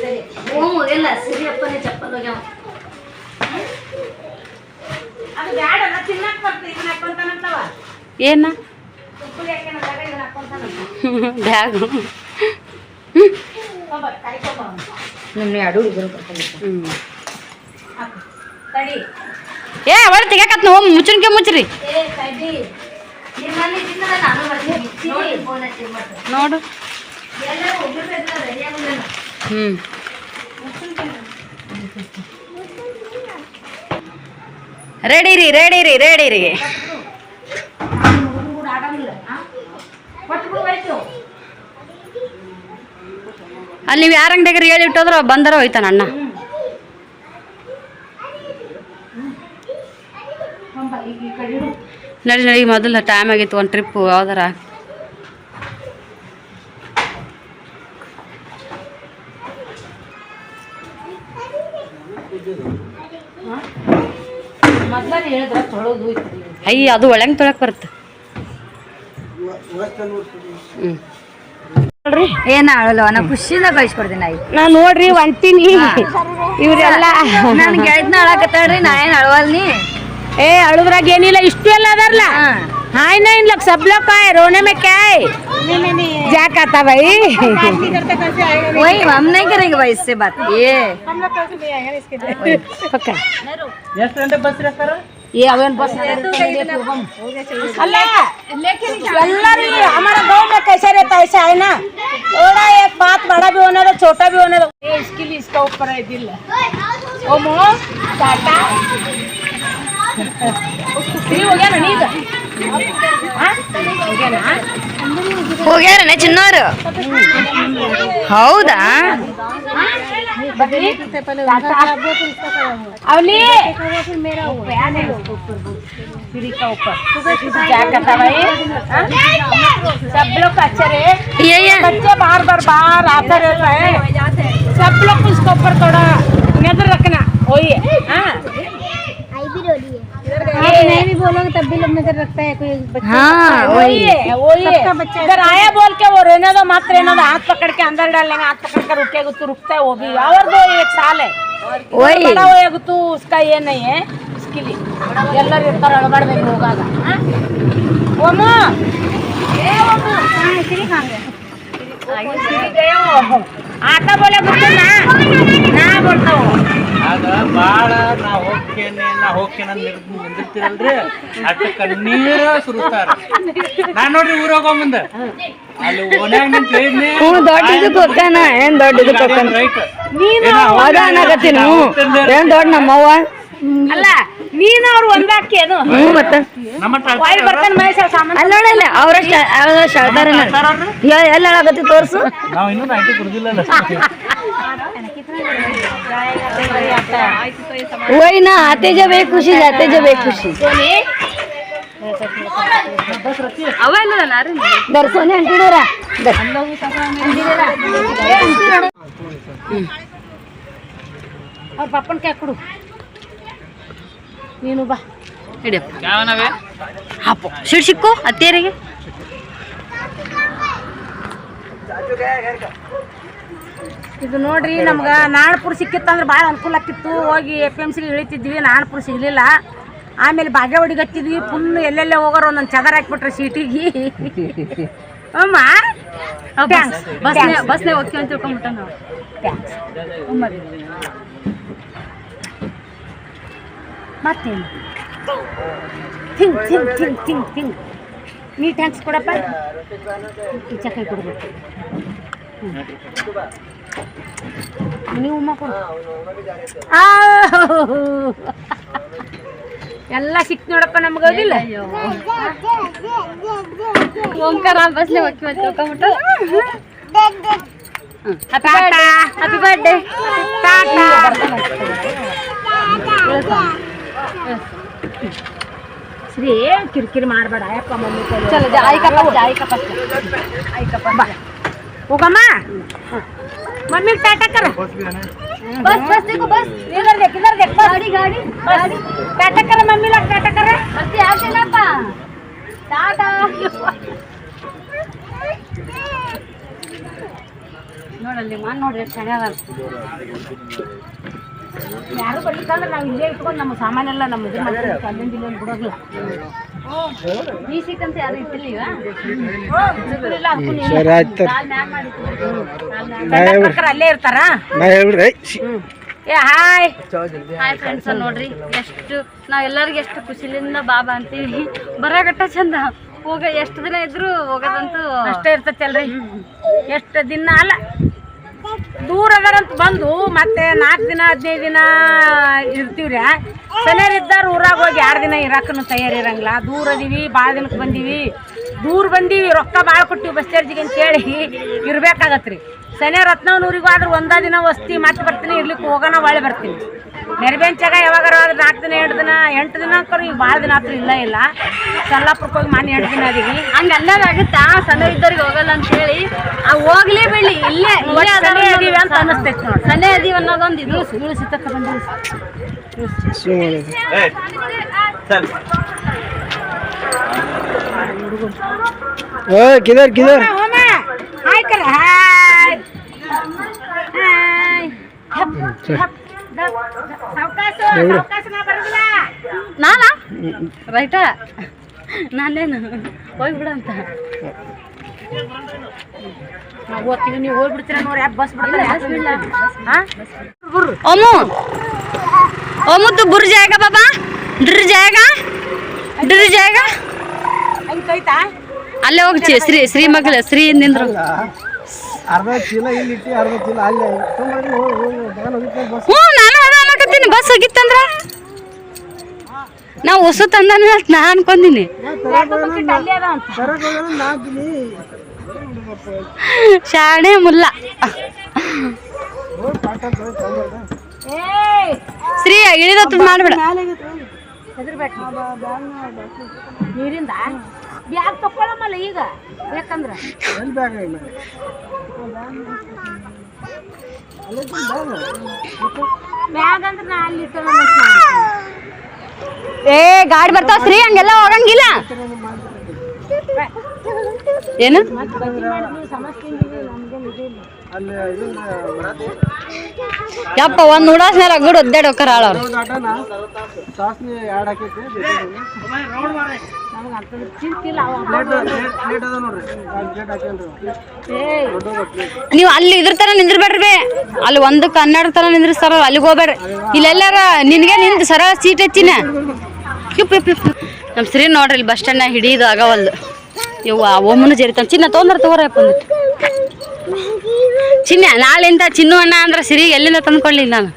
ಸರಿ. ಓಮ್ ಹೋಗಿಲ್ಲ ಸಿರಿಯಪ್ಪನೇ ಚಪ್ಪಲ್ ಹೋಗ್ಯಾವ. ಹ್ಞೂ ಬ್ಯಾಗ್ <laughs> ಏ ಒಳ್ಳೆ ತೆಗ್ಯಾಕತ್ ನಾವು ಮುಚ್ಚನ್ಕೆ ಮುಚ್ಚ್ರಿ. ನೋಡು. ಫೋನ್ ಹಚ್ಚಿ ಮಾಡ್ತೀನಿ ನೋಡು ಎಲ್ಲರೂ ಹೋಗಿರ್ಬೇಕು ರೆಡಿ ಆಗೋಣ ಹ್ಞೂ ರೆಡಿ ರೀ ರೆಡಿ ರೀ ರೆಡಿ ರೀ. ಅಲ್ಲಿ ನೀವು ಯಾರ ಅಂಗಡಿಗೆ ಹೇಳಿ ಇಟ್ಟೋದ್ರ ಬಂದರ ಹೋಯ್ತಾನ ಅಣ್ಣ. ನಡಿ ನಡಿ, ಮೊದಲು ಟೈಮ್ ಆಗಿತ್ತು, ಒಂದು ಟ್ರಿಪ್ಪು ಯಾವ್ದಾರ ಅಯ್ಯ ಅದು ಒಳಂಗ್ ತೊಳಕ್ ಬರುತ್ತೆ. ನೋಡ್ರಿ. ಏನ್ ಆಳಲ್ಲ ನಾ ಖುಷಿನ ಕಳ್ಸ್ಕೊಡ್ತೀನಿ ನಾ ನೋಡ್ರಿ ಒಂತೀನಿ ಇವರೆಲ್ಲ ನನ್ ಗೆಳತಿನ ಅಳಕತ್ತಾಳ್ರಿ ನಾ ಏನ್ ಅಳವಲ್ನಿ? ಏ ಅಳುದ್ರಾಗ ಏನಿಲ್ಲ ಇಷ್ಟು ಎಲ್ಲ ಅದಾರಲ್ಲ ಹಾಯ್ ನಾ ಇನ್ಲಕ್ ಸಬ್ಲೋ ಕಾಯ್ ರೋಣೆ ಮೆ ಕಾಯ್ क्या कहता भाई? वही हम नहीं करेंगे भाई इससे बात। ये। हम लोग कैसे ले आएँगे इसके लिए पक्का रेस्टोरेंट बस रख करो ये अवन बस तो लेकिन हमारा गाँव में कैसे रहता है ऐसा है ना? थोड़ा एक बात बड़ा भी होने दो छोटा भी होने दो। इसके लिए इसका ऊपर है दिल। ओ मोह टाटा। <laughs> हो गया ना नहीं ಹೋಗ್ಯಾರನೆ ಚಿನ್ನೋರು ಹೌದಾ अवली फ्री का ऊपर क्या करता भाई हाँ? सब लोग अच्छे रहे ये ये बच्चे बार बार बाहर आते रहते हैं सब लोग उसके ऊपर थोड़ा नजर रखना वही है हाँ? नहीं भी बोलोगे तब भी लोग नजर रखता है कोई बच्चा हाँ वही है वही है इधर आया बोल के वो रहने दो मत रहने दो हाथ पकड़ के अंदर डालेंगे हाथ पकड़ कर रुकेगा तो रुकता है वो भी और दो एक साल है वही बड़ा होएगा तो उसका ये नहीं है उसके लिए ಎಲ್ಲರೂ ಇರ್ತಾರೆ ಅಳಬಾಡ್ಬೇಕು ಹೋಗಾಗ ಓಮ ಆಟ ಬೋಲೆ ಬಿಟ್ಟು ನಾ ನಾ ಬೋಲ್ತಾವ ಆಗ ಬಾಳ ನಾ ಹೋಗ್ತೇನೆ ನಾ ಹೋಗ್ತೇನೆ ಅಂತ ನಿಂದಿರ್ತೀರಲ್ರಿ? ಅಟ್ಟ ಕಣ್ಣೀರ ಸುರಿಸ್ತಾರ. ನಾನ್ ನೋಡ್ರಿ ಊರ್ ಹೋಗೋ ಮುಂದ ಅಲ್ಲಿ ಓನ್ಯಾಗ ನಿಂತ ಹೇಳಿದ್ನಿ. ದೊಡ್ಡ ಇದಕ್ಕೆ ಹೋಗ್ತಾನ. ಏನ್ ದೊಡ್ಡ ಇದಕ್ಕೆ ಹೋಗ್ತಾನ? ರೈಟ್ ಅದ ಅನ್ನಕತ್ತೀನಿ ಏನ್ ದೊಡ್ಡ ನಮ್ಮವ್ವ? ಅಲ್ಲ ನೀನು ಅವ್ರು ಒಂದಾಕೇನು ಹ್ಞೂ ಮತ್ತೆ? ನಮ್ಮ ವಾಯ್ ಬರ್ತಾನೆ ಮಹೇಶ ಸಾಮಾನ್? ಅಲ್ಲ ನೋಡಲ್ಲ ಅವ್ರಷ್ಟ ಅವ್ರಷ್ಟ ಎಲ್ಲ ಹೇಳಕತ್ತಿ ತೋರ್ಸು. ನಾವು ಇನ್ನೂ ನೈಟಿ <laughs> वही ना आते जब एक खुशी जाते जब एक खुशी ಅವ ಇಲ್ಲ ರೀ दर्शनी अंटिडोरा ಅವ್ರ ಪಪ್ಪನ ಕೈ ಕೊಡು ನೀನು ಬಾ ಹಿಡಿಯಪ್ಪ ಯಾವನವೇ ಹಾಪು ಸಿಡ್ ಸಿಕ್ಕು ಅತ್ತೇರಿಗೆ ಇದು ನೋಡ್ರಿ ನಮ್ಗೆ ನಾಣಪುರ ಸಿಕ್ಕಿತ್ತಂದ್ರೆ ಭಾಳ ಅನುಕೂಲ ಆಗ್ತಿತ್ತು. ಹೋಗಿ ಎಫ್ ಎಂ ಸಿಗೆ ಇಳಿತಿದ್ವಿ ನಾಣಪುರ ಸಿಗಲಿಲ್ಲ. ಆಮೇಲೆ ಬಾಗೇವಾಡಿ ಹತ್ತಿದ್ವಿ ಫುಲ್ ಎಲ್ಲೆಲ್ಲೇ ಹೋಗೋರು ಒಂದೊಂದು ಚದರ ಹಾಕ್ಬಿಟ್ರೆ ಸೀಟಿಗೆ. ಅಮ್ಮ. ಬಸ್ನೇ. ಬಸ್ನೇ ಹೋಗ್ತೀವಿ ಅಂತ ತಿಳ್ಕೊಂಬಿಟ್ಟ ನಾವು ಥ್ಯಾಂಕ್ಸ್. ಮತ್ತೇನು? Thing thing thing thing thing ನೀ ಥ್ಯಾಂಕ್ಸ್ ಕೊಡಪ್ಪ. ಈಚೆ ಕೈ ಕೊಡ್ಬೇಕು. ನೀವು ಉಮ್ಮ ಕೊಡು ಆ, ಎಲ್ಲ ಸಿಕ್ತು ನೋಡಪ್ಪ ನಮ್ಗೆ ಅದಿಲ್ಲ ಓಂಕಾರ ಬಸ್ನೇ ಹೋಗ್ತೀವಿ ಅಂತ ತಿಳ್ಕೊಂಬಿಟ್ಟ ಹ್ಯಾಪಿ ಬರ್ಡೇ ಹ್ಯಾಪಿ ಬರ್ಡೇ ಟಾಟಾ ಶ್ರೀ ಕಿರಿಕಿರಿ ಮಾಡಬೇಡ ಅಯ್ಯಪ್ಪ ಮಮ್ಮಿ ಕೈ ಚಲೋ ಜಾಯಿಕಪ್ಪ ಜಾಯಿಕಪ್ಪ ಆಯ್ಕಪ್ಪ ಬಾ ಹೋಗಮ್ಮ ಮಮ್ಮಿ ಟಾಟಕ್ಕರ बस बस देखो बस ಇಧರ್ ದೇಖ ಇಧರ್ ದೇಖ गाड़ी गाड़ी गाड़ी ಟಾಟಕ್ಕರ ಮಮ್ಮಿ ಲಗ್ ಟಾಟಕ್ಕರ ಬರ್ತಿ ಆಗ್ತೇನಪ್ಪ ಟಾಟಾ ನೋಡಲ್ಲಿ ಮಾನ್ ನೋಡ್ರಿ ಎಷ್ಟು ಚೆನ್ನಾಗ ಯಾರು ಬರ್ಲಿಕ್ಕಂದ್ರೆ ನಾವು ಇಲ್ಲೇ ಇಟ್ಕೊಂಡು ನಮ್ಮ ಸಾಮಾನೆಲ್ಲ ನಮ್ಮ ಇದು ಮಾಡ್ತೀವಿ ಅಲ್ಲಿಂದ ಇಲ್ಲಿಂದ ಬಿಡೋಗ್ಲ ಅಲ್ಲೇ ಇರ್ತಾರ ಏ ಹಾಯ್ ಹಾಯ್ ಫ್ರೆಂಡ್ಸ್ ನೋಡ್ರಿ ಎಷ್ಟು ನಾವ್ ಎಲ್ಲರಿಗೂ ಎಷ್ಟು ಖುಷಿಲಿಂದ ಬಾಬಾ ಅಂತೀವಿ ಬರಗಟ್ಟ ಚಂದ ಹೋಗ ಎಷ್ಟು ದಿನ ಇದ್ರು ಹೋಗೋದಂತೂ ಅಷ್ಟೇ ಇರ್ತೈತಲ್ರಿ ಎಷ್ಟು ದಿನ ಅಲ್ಲ ದೂರ ಅದಾರಂತ ಬಂದು ಮತ್ತೆ ನಾಲ್ಕು ದಿನ, ಹದಿನೈದು ದಿನ ಇರ್ತೀವ್ರಿ. ಸನೇರಿದ್ದಾರ ಊರಾಗ ಹೋಗಿ ಎರಡು ದಿನ ಇರಾಕನು ತಯಾರಿರಂಗಿಲ್ಲ ದೂರ ಅದೀವಿ ಭಾಳ ದಿನಕ್ಕೆ ಬಂದೀವಿ. ದೂರ ಬಂದೀವಿ, ರೊಕ್ಕ ಭಾಳ ಕೊಟ್ಟಿವಿ ಬಸ್ ಚಾರ್ಜಿಗೆ ಅಂತೇಳಿ ಇರ್ಬೇಕಾಗತ್ರಿ. ಸನೇ ರತ್ನವನೂರಿಗೂ ಆದ್ರೆ ಒಂದ ದಿನ ವಸ್ತಿ ಮತ್ತೆ ಬರ್ತೀನಿ, ಇರ್ಲಿಕ್ಕೆ ಹೋಗೋಣ, ಒಳ್ಳೆ ಬರ್ತೀನಿ. ನೆರಬೇಂಚಾಗ ಯಾವಾಗಾರ ಆದ್ರೆ ನಾಲ್ಕು ದಿನ ಎಂಟು ದಿನ ಎಂಟು ದಿನ ಅಂಕರು ಈಗ ಭಾಳ ದಿನ ಆತ್ರ ಇಲ್ಲ ಇಲ್ಲ. ಸಲ್ಲಾಪುರಕ್ಕೆ ಹೋಗಿ ಮಾನ್ಯ ಎಂಟು ದಿನ ಅದೀವಿ. ಹಂಗ ಅನ್ನೋದಾಗುತ್ತಾ ಸಣ್ಣ ಇದ್ದವ್ರಿಗೆ ಹೋಗಲ್ಲ ಅಂತ ಹೇಳಿ. ಆ ಹೋಗ್ಲಿ ಬಿಡಿ ಇಲ್ಲೇ ಇಲ್ಲೇ ಅದನ್ನೇ ಅದೀವಿ ಅಂತ ಅನ್ನಿಸ್ತೈತೆ ನೋಡಿ. ಸನ್ನೆ ಅದೀವಿ ಅನ್ನೋದೊಂದು ಇದು. ಇಳಿಸಿ ತಕ್ಕ ಬಂದು ಓ ಕಿದರ್ ಕಿದರ್. ಹಾಯ್. ಹಾಯ್. ಹಾಯ್ ನಾನಾ? ರೈಟ ನಾನೇನು? ಹೋಗ್ಬಿಡ ಅಂತ. ನಾವು ಓದ್ತೀವಿ ನೀವು ನೋಡಿ ಯಾಕೆ ಬಸ್ ಬಿಡ್ತಾರೆ? ಬಸ್ ಜಾಗ ಬಾಬಾ. ಡ್ರ್ ಜಾಗ. ಡ್ರ್ ಜಾಗ. ಅಲ್ಲೇ ಹೋಗಿ ಶ್ರೀ ಶ್ರೀ ಮಗಳ ಶ್ರೀ ನಿಂದ್ರು. ಇಲ್ಲಿ ಅಲ್ಲೇ. ಹ್ಞೂ ನಾನು ಬಸ್ ಹೋಗಿತ್ತಂದ್ರ? ನಾವು ಹೊಸ ತಂದ ನಾ ಅಂತ ಹೋಗೋಣ ಶಾಣೆ ಮುಲ್ಲ. ಶ್ರೀ ಇಳಿದತ್ತು ಮಾಡ್ಬೇಡ. ನೀರಿಂದ? ಬ್ಯಾಗ್ ತಗೊಳಮಲ್ಲ ಈಗ? ಯಾಕಂದ್ರೆ? ಏ ಗಾಡಿ ಬರ್ತಾವ ಶ್ರೀ ಹಂಗೆಲ್ಲ ಹೋಗಂಗಿಲ್ಲ. ಏನು? ಯಪ್ಪ ಒಂದ್ ಉಡಾಸ್ನಾರ ಗುಡ್ ಒದ್ದಾಡಿ ಹೋಗ್ತಾರ ಆಳವ್ರು ನೀವು ಅಲ್ಲಿ ಇದ್ರ ತರ ನಿಂದ್ರಬೇಡ್ರಿ ಬೇ. ಅಲ್ಲಿ ಒಂದು ಕನ್ನಡ ತರ ನಿಂದ್ರಿಸ್ತಾರ ಅಲ್ಲಿಗೆ ಹೋಗ್ಬೇಡ್ರಿ. ಇಲ್ಲೆಲ್ಲಾರ ನಿನ್ಗೆ ನಿಂದ ಸರ ಸೀಟ್ ಹಚ್ಚಿನ. ನಮ್ಮ ಶ್ರೀ ನೋಡ್ರಿ ಇಲ್ಲಿ ಬಸ್ ಸ್ಟ್ಯಾಂಡ್ನಾಗ ಹಿಡಿಯೋದು ಆಗವಲ್ದು. ಆ ಒಮ್ಮನು ಜರಿತಾನೆ. ಚಿನ್ನ ತೊಂದ್ರೆ ತಗೋರಪ್ಪ ಅಂದ್ಬಿಟ್ಟು. ಚಿನ್ನ ನಾಳೆಯಿಂದ ಚಿನ್ನು ಅಣ್ಣ ಅಂದ್ರೆ ಸಿರಿ, ಎಲ್ಲಿಂದ ತಂದ್ಕೊಳ್ಳಿ ನಾನು?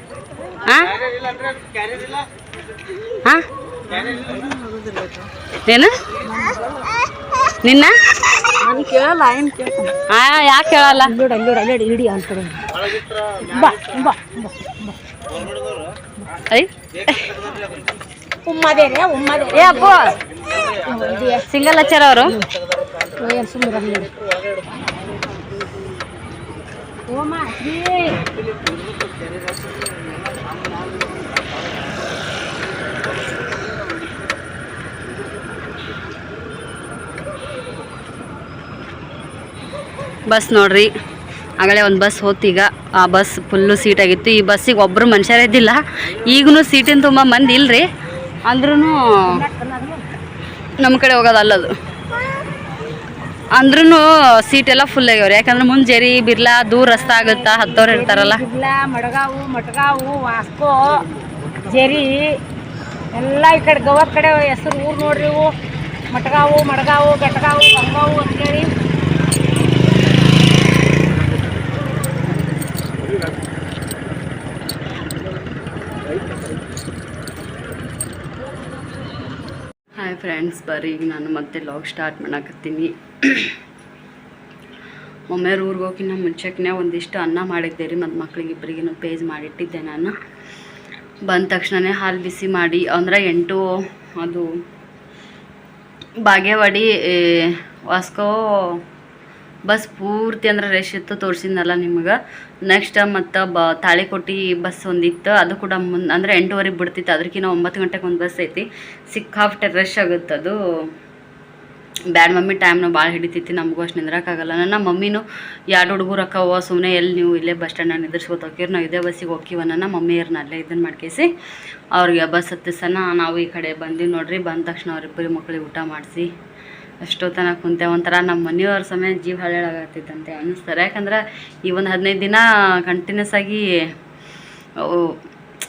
ಏನು? ನಿನ್ನ? ಯಾಕೆ ಕೇಳಲ್ಲ? ಸಿಂಗಲ್ ಹಚ್ಚಾರ ಅವರು? ಬಸ್ ನೋಡ್ರಿ. ಆಗಲೇ ಒಂದು ಬಸ್ ಹೋತೀಗ ಆ ಬಸ್ ಫುಲ್ಲು ಸೀಟಾಗಿತ್ತು ಈ ಬಸ್ಸಿಗೆ ಒಬ್ಬರು ಮನುಷ್ಯರೇ ಇದ್ದಿಲ್ಲ. ಈಗೂ ಸೀಟಿನ ತುಂಬ ಮಂದಿ ಇಲ್ಲರಿ ಅಂದ್ರೂ ನಮ್ಮ ಕಡೆ ಹೋಗೋದು ಅಲ್ಲದು. ಅಂದ್ರೂ ಸೀಟ್ ಎಲ್ಲ ಫುಲ್ ಆಗ್ಯಾವ್ರಿ. ಯಾಕಂದ್ರೆ ಮುಂದೆ ಜರಿ, ಬಿರ್ಲಾ ದೂರ ರಸ್ತೆ ಆಗುತ್ತಾ, ಹತ್ತೋರು ಇರ್ತಾರಲ್ಲ. ಬಿರ್ಲಾ, ಮಡಗಾವು, ಮಟಗಾವು, ವಾಸ್ಕೋ, ಜರಿ, ಎಲ್ಲ ಈ ಕಡೆ ಗವರ್ ಕಡೆ ಹೆಸರು ಊರು ನೋಡ್ರಿ ಇವು. ಮಟ್ಗಾವು, ಮಡಗಾವು, ಗಟ್ಗಾವು, ಗಂಗಾವು ಅಂತೇಳಿ. ಹಾಯ್ ಫ್ರೆಂಡ್ಸ್ ಬರ್ರಿ, ಈಗ ನಾನು ಮತ್ತೆ ಲಾಗ್ ಸ್ಟಾರ್ಟ್ ಮಾಡಕತ್ತೀನಿ. ಒಮ್ಮೆ ಊರಿಗೆ ಹೋಗಿನ ಒಂದಿಷ್ಟು ಅನ್ನ ಮಾಡಿದ್ದೆ ರೀ ಮತ್ತು ಮಕ್ಳಿಗೆ ಇಬ್ಬರಿಗೂ ಪೇಜ್ ಮಾಡಿಟ್ಟಿದ್ದೆ ನಾನು. ಬಂದ ತಕ್ಷಣನೇ ಹಾಲು ಬಿಸಿ ಮಾಡಿ, ಅಂದ್ರೆ ಎಂಟು ಅದು ಬಾಗೇವಾಡಿ ವಾಸ್ಕೋ ಬಸ್ ಪೂರ್ತಿ ಅಂದ್ರೆ ರಶ್ ಇತ್ತು, ತೋರಿಸಿದ್ನಲ್ಲ ನಿಮ್ಗೆ. ನೆಕ್ಸ್ಟ್ ಮತ್ತು ಬ, ತಾಳಿಕೋಟಿ ಬಸ್ ಒಂದಿತ್ತು, ಅದು ಕೂಡ ಮುನ್, ಅಂದ್ರೆ ಎಂಟೂವರೆಗೆ ಬಿಡ್ತಿತ್ತು. ಅದಕ್ಕಿಂತ ಒಂಬತ್ತು ಗಂಟೆಗೆ ಒಂದು ಬಸ್ ಐತಿ. ಸಿಕ್ಕಾಪಟ್ಟೆ ರಶ್ ಆಗುತ್ತೆ ಅದು. ಬ್ಯಾಡ್ ಮಮ್ಮಿ ಟೈಮ್ನ ಭಾಳ ಹಿಡಿತೈತಿ ನಮಗೂ ಅಷ್ಟು ನಿಂದ್ರಕ್ಕಾಗಲ್ಲ. ನನ್ನ ಮಮ್ಮಿನು ಎರಡು ಹುಡುಗರು ಅಕ್ಕವ ಸುಮ್ಮನೆ ಎಲ್ಲಿ ನೀವು ಇಲ್ಲೇ ಬಸ್ ಸ್ಟ್ಯಾಂಡ್ ನಿಂದಿರ್ಸ್ಕೊತ ನಾವು ಇದೇ ಬಸ್ಸಿಗೆ ಹೋಗಿವ ನನ್ನ ಅಲ್ಲೇ ಇದನ್ನು ಮಾಡ್ಕೇಸಿ, ಅವ್ರಿಗೆ ಬಸ್ ಹತ್ತಿಸನ. ನಾವು ಈ ಕಡೆ ಬಂದೀವಿ ನೋಡ್ರಿ, ಬಂದ ತಕ್ಷಣ ಅವ್ರಿಬ್ಬರಿ ಮಕ್ಕಳಿಗೆ ಊಟ ಮಾಡಿಸಿ. ಅಷ್ಟೊತ್ತನ ಕುಂತೆ, ಒಂಥರ ನಮ್ಮ ಮನೆಯವ್ರ ಸಮಯ ಜೀವ ಹಳೆಯಾಗತ್ತೈತಂತೆ ಅನ್ನಿಸ್ತಾರೆ. ಯಾಕಂದ್ರೆ ಈ ಒಂದು ಹದಿನೈದು ದಿನ ಕಂಟಿನ್ಯೂಸ್ ಆಗಿ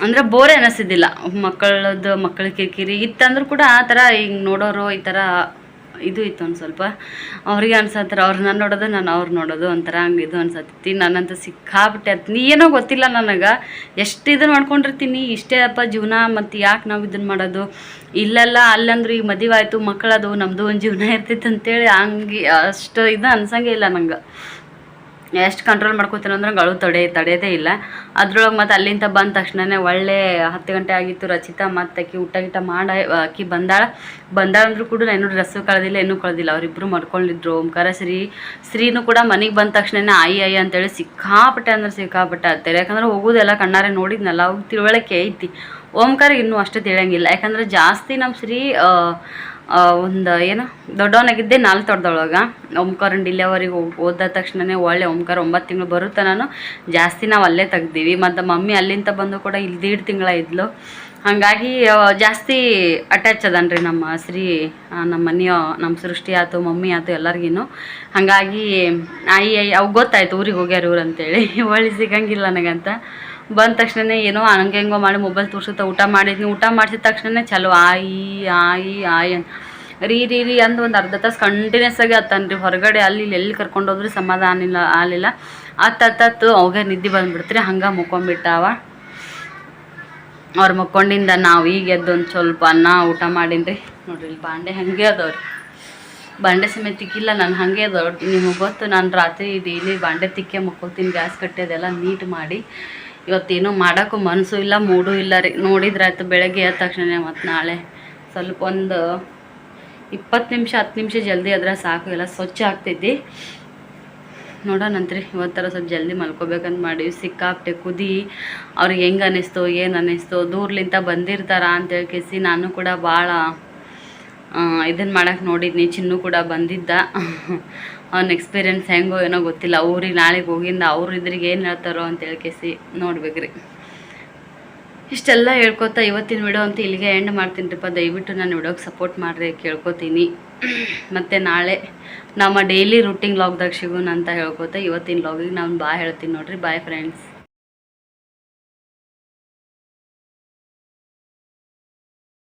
ಅಂದರೆ ಬೋರೇ ಅನ್ನಿಸ್ತಿದ್ದಿಲ್ಲ. ಮಕ್ಕಳದ್ದು, ಮಕ್ಕಳ ಕಿರಿಕಿರಿ ಇತ್ತಂದ್ರೂ ಕೂಡ ಆ ಥರ ಹಿಂಗೆ ನೋಡೋರು ಈ ಥರ ಇದು ಇತ್ತು ಒಂದು ಸ್ವಲ್ಪ. ಅವ್ರಿಗೆ ಅನ್ಸತ್ತರ, ಅವ್ರು ನಾನು ನೋಡೋದು, ನಾನು ಅವ್ರು ನೋಡೋದು ಒಂಥರ ಹಂಗೆ ಇದು ಅನ್ಸತ್ತಿ ನನ್ನಂತೂ ಸಿಕ್ಕಾಬಿಟ್ಟೆ ನೀ ಏನೋ ಗೊತ್ತಿಲ್ಲ ನನಗೆ. ಎಷ್ಟು ಇದನ್ನು ಮಾಡ್ಕೊಂಡಿರ್ತೀನಿ? ಇಷ್ಟೇ ಅಪ್ಪ ಜೀವನ, ಮತ್ತು ಯಾಕೆ ನಾವು ಇದನ್ನು ಮಾಡೋದು? ಇಲ್ಲೆಲ್ಲ ಅಲ್ಲಂದ್ರೆ ಈಗ ಮದುವೆ ಆಯಿತು ಮಕ್ಕಳದು ನಮ್ಮದು ಒಂದು ಜೀವನ ಇರ್ತೈತೆ ಅಂತೇಳಿ ಹಂಗೆ ಅಷ್ಟು ಇದು ಅನ್ಸಂಗೆ ಇಲ್ಲ ನಂಗೆ. ಎಷ್ಟು ಕಂಟ್ರೋಲ್ ಮಾಡ್ಕೋತೀನಿ ಅಂದ್ರೆ ಗಳು ತಡೆ ತಡೆಯೋದೇ ಇಲ್ಲ. ಅದ್ರೊಳಗೆ ಮತ್ತೆ ಅಲ್ಲಿಂದ ಬಂದ ತಕ್ಷಣನೇ ಒಳ್ಳೆ ಹತ್ತು ಗಂಟೆ ಆಗಿತ್ತು ರಚಿತಾ ಮತ್ತು ಆಕಿ ಊಟ ಗೀಟ ಮಾಡ, ಆಕಿ ಬಂದಾಳ. ಬಂದಾಳ ಅಂದ್ರೂ ಕೂಡ ನಾನು ಡ್ರೆಸ್ಸು ಕಳೆದಿಲ್ಲ ಏನೂ ಕಳೆದಿಲ್ಲ. ಅವರಿಬ್ಬರು ಮಾಡ್ಕೊಂಡಿದ್ರು. ಓಂಕಾರ ಶ್ರೀ, ಶ್ರೀನೂ ಕೂಡ ಮನೆಗೆ ಬಂದ ತಕ್ಷಣನೇ ಆಯಿ ಆಯಿ ಅಂತೇಳಿ ಸಿಕ್ಕಾಪಟ್ಟೆ ಅಂದ್ರೆ ಸಿಕ್ಕಾಪಟ್ಟೆ ಆಗ್ತಾರೆ. ಯಾಕಂದ್ರೆ ಹೋಗೋದೆಲ್ಲ ಕಣ್ಣಾರೆ ನೋಡಿದ್ನಲ್ಲ, ಅವಾಗ ತಿಳುವಳಿಕೆ ಐತಿ. ಓಂಕಾರ ಇನ್ನೂ ಅಷ್ಟು ತಿಳಿಯಂಗಿಲ್ಲ. ಯಾಕಂದ್ರೆ ಜಾಸ್ತಿ ನಮ್ಮ ಶ್ರೀ ಒಂದು ಏನು, ದೊಡ್ಡವನಾಗಿದ್ದೆ ನಾಲ್ಕು ದೊಡ್ಡದೊಳಗೆ. ಓಂಕಾರನ್ ಡಿಲೆವರಿಗೆ ಹೋದ ತಕ್ಷಣನೇ ಒಳ್ಳೆ ಓಂಕಾರ ಒಂಬತ್ತು ತಿಂಗಳು ಬರುತ್ತೆ ನಾನು. ಜಾಸ್ತಿ ನಾವು ಅಲ್ಲೇ ತೆಗ್ದೀವಿ. ಮತ್ತು ಮಮ್ಮಿ ಅಲ್ಲಿಂದ ಬಂದು ಕೂಡ ಇಲ್ಲಿ ದೀಡ್ ತಿಂಗಳ ಇದ್ಲು. ಹಾಗಾಗಿ ಜಾಸ್ತಿ ಅಟ್ಯಾಚ್ ಅದನ್ರಿ ನಮ್ಮ ಶ್ರೀ ನಮ್ಮ ಮನೆಯ, ನಮ್ಮ ಸೃಷ್ಟಿ ಆಯ್ತು ಮಮ್ಮಿ ಆಯ್ತು ಎಲ್ಲರಿಗೂ ಹಾಗಾಗಿ ಆಯಿ ಅವು ಗೊತ್ತಾಯ್ತು ಊರಿಗೆ ಹೋಗ್ಯಾರ ಊರು ಅಂತೇಳಿ. <laughs> ಒಳ್ಳೆ ಸಿಗಂಗಿಲ್ಲ ನನಗಂತ. ಬಂದ ತಕ್ಷಣ ಏನೋ ಹಂಗೆ ಹೆಂಗೋ ಮಾಡಿ ಮೊಬೈಲ್ ತೋರಿಸುತ್ತಾ ಊಟ ಮಾಡಿದ್ನಿ. ಊಟ ಮಾಡಿಸಿದ ತಕ್ಷಣ ಚಲೋ ಆಯಿ ಆಯಿ ಆಯಿ ರೀ ರೀ ರೀ ಅಂದು ಒಂದು ಅರ್ಧ ತಾಸು ಕಂಟಿನ್ಯೂಸ್ ಆಗಿ ಹತ್ತಾನ್ರಿ ಹೊರಗಡೆ ಅಲ್ಲಿ ಇಲ್ಲಿ ಎಲ್ಲಿ ಕರ್ಕೊಂಡು ಹೋದ್ರಿ ಸಮಾಧಾನ ಇಲ್ಲ, ಆಗಲಿಲ್ಲ. ಹತ್ತು ಹತ್ತತ್ತು ಅವಾಗ ನಿದ್ದೆ ಬಂದ್ಬಿಡ್ತ್ರಿ ಹಂಗೆ ಮುಕ್ಕೊಂಬಿಟ್ಟಾವ ಅವ್ರ ಮುಕ್ಕೊಂಡಿಂದ ನಾವು ಈಗ ಎದ್ದು ಒಂದು ಸ್ವಲ್ಪ ಅನ್ನ, ಊಟ ಮಾಡೀನಿ ನೋಡ್ರಿ, ಇಲ್ಲಿ ಬಾಂಡೆ ಹಾಗೆ ಅದಾವ್ರಿ. ಬಾಂಡೆ ಸಮೇತ ತಿಕ್ಕಿಲ್ಲ, ನಾನು ಹಾಗೆ ಅದಾವ. ನಿಮಗೆ ಗೊತ್ತು, ನಾನು ರಾತ್ರಿ ಡೈಲಿ ಬಾಂಡೆ ತಿಕ್ಕೆ ಮುಕ್ಕೋತೀನಿ ಗ್ಯಾಸ್ ಕಟ್ಟೋದೆಲ್ಲ ನೀಟ್ ಮಾಡಿ. ಇವತ್ತೇನು ಮಾಡೋಕ್ಕೂ ಮನಸ್ಸು ಇಲ್ಲ, ಮೂಡು ಇಲ್ಲ ರೀ. ನೋಡಿದ್ರಾಯ್ತು ಬೆಳಗ್ಗೆ ಎದ್ದ ತಕ್ಷಣ ಮತ್ತು ನಾಳೆ ಸ್ವಲ್ಪ ಒಂದು ಇಪ್ಪತ್ತು ನಿಮಿಷ, ಹತ್ತು ನಿಮಿಷ ಜಲ್ದಿ ಆದ್ರೆ ಸಾಕು. ಎಲ್ಲ ಸ್ವಚ್ಛ ಆಗ್ತೈತಿ. ನೋಡೋಣಂತ್ರಿ, ಇವತ್ತರ ಸ್ವಲ್ಪ ಜಲ್ದಿ ಮಲ್ಕೋಬೇಕಂತ ಮಾಡಿ ಸಿಕ್ಕಾಪಟ್ಟೆ ಕುದಿ. ಅವ್ರಿಗೆ ಹೆಂಗೆ ಅನ್ನಿಸ್ತು, ಏನು ಅನ್ನಿಸ್ತು ದೂರ್ಲಿಂದ ಬಂದಿರ್ತಾರ ಅಂತೇಳಿ ಕೇಸಿ. ನಾನು ಕೂಡ ಭಾಳ ಇದನ್ನು ಮಾಡೋಕ್ಕೆ ನೋಡಿದ್ನಿ. ಚಿನ್ನು ಕೂಡ ಬಂದಿದ್ದ. ಅವ್ನ ಎಕ್ಸ್ಪೀರಿಯನ್ಸ್ ಹೆಂಗೋ ಏನೋ ಗೊತ್ತಿಲ್ಲ. ಅವ್ರಿಗೆ ನಾಳೆಗೆ ಹೋಗಿಂದ ಅವ್ರ ಇದ್ರಿಗೆ ಏನು ಹೇಳ್ತಾರೋ ಅಂತ ಕೇಸಿ ನೋಡ್ಬೇಕ್ರಿ. ಇಷ್ಟೆಲ್ಲ ಹೇಳ್ಕೊತಾ ಇವತ್ತಿನ ವಿಡಿಯೋ ಅಂತ ಇಲ್ಲಿಗೆ ಎಂಡ್ ಮಾಡ್ತೀನಿ ರೀಪ್ಪ ದಯವಿಟ್ಟು ನಾನು ವಿಡಿಯೋಗೆ ಸಪೋರ್ಟ್ ಮಾಡಿರಿ ಕೇಳ್ಕೊತೀನಿ. ಮತ್ತು ನಾಳೆ ನಮ್ಮ ಡೈಲಿ ರುಟೀನ್ ಲಾಗ್ದಾಗ ಸಿಗೋಣ ಅಂತ ಹೇಳ್ಕೊತಾ ಇವತ್ತಿನ ಲಾಗಿಗೆ ನಾನು ಬಾಯ್ ಹೇಳ್ತೀನಿ ನೋಡ್ರಿ. Bye friends